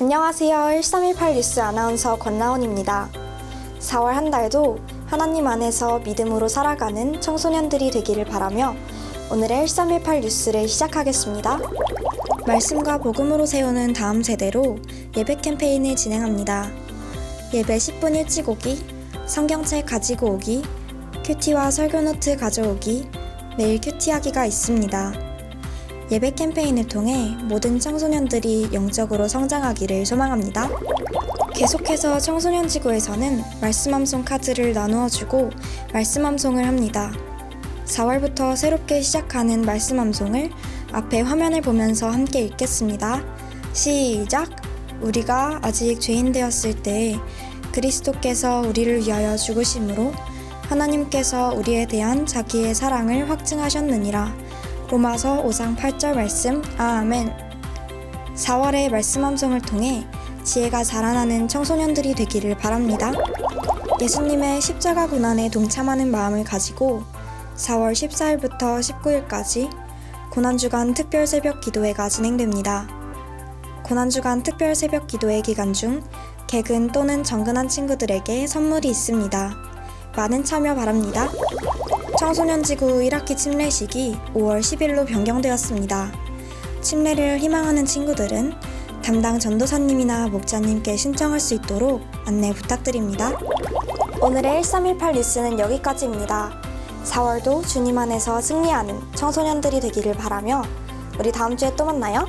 안녕하세요. 1318 뉴스 아나운서 권나온입니다. 4월 한 달도 하나님 안에서 믿음으로 살아가는 청소년들이 되기를 바라며 오늘의 1318 뉴스를 시작하겠습니다. 말씀과 복음으로 세우는 다음 세대로 예배 캠페인을 진행합니다. 예배 10분 일찍 오기, 성경책 가지고 오기, 큐티와 설교 노트 가져오기, 매일 큐티하기가 있습니다. 예배 캠페인을 통해 모든 청소년들이 영적으로 성장하기를 소망합니다. 계속해서 청소년 지구에서는 말씀함송 카드를 나누어 주고 말씀함송을 합니다. 4월부터 새롭게 시작하는 말씀함송을 앞에 화면을 보면서 함께 읽겠습니다. 시작! 우리가 아직 죄인 되었을 때 그리스도께서 우리를 위하여 죽으심으로 하나님께서 우리에 대한 자기의 사랑을 확증하셨느니라. 로마서 5장 8절 말씀 아멘 4월의 말씀 함성을 통해 지혜가 자라나는 청소년들이 되기를 바랍니다. 예수님의 십자가 고난에 동참하는 마음을 가지고 4월 14일부터 19일까지 고난주간 특별 새벽 기도회가 진행됩니다. 고난주간 특별 새벽 기도회 기간 중 개근 또는 정근한 친구들에게 선물이 있습니다. 많은 참여 바랍니다. 청소년 지구 1학기 침례식이 5월 10일로 변경되었습니다. 침례를 희망하는 친구들은 담당 전도사님이나 목자님께 신청할 수 있도록 안내 부탁드립니다. 오늘의 1318 뉴스는 여기까지입니다. 4월도 주님 안에서 승리하는 청소년들이 되기를 바라며 우리 다음 주에 또 만나요.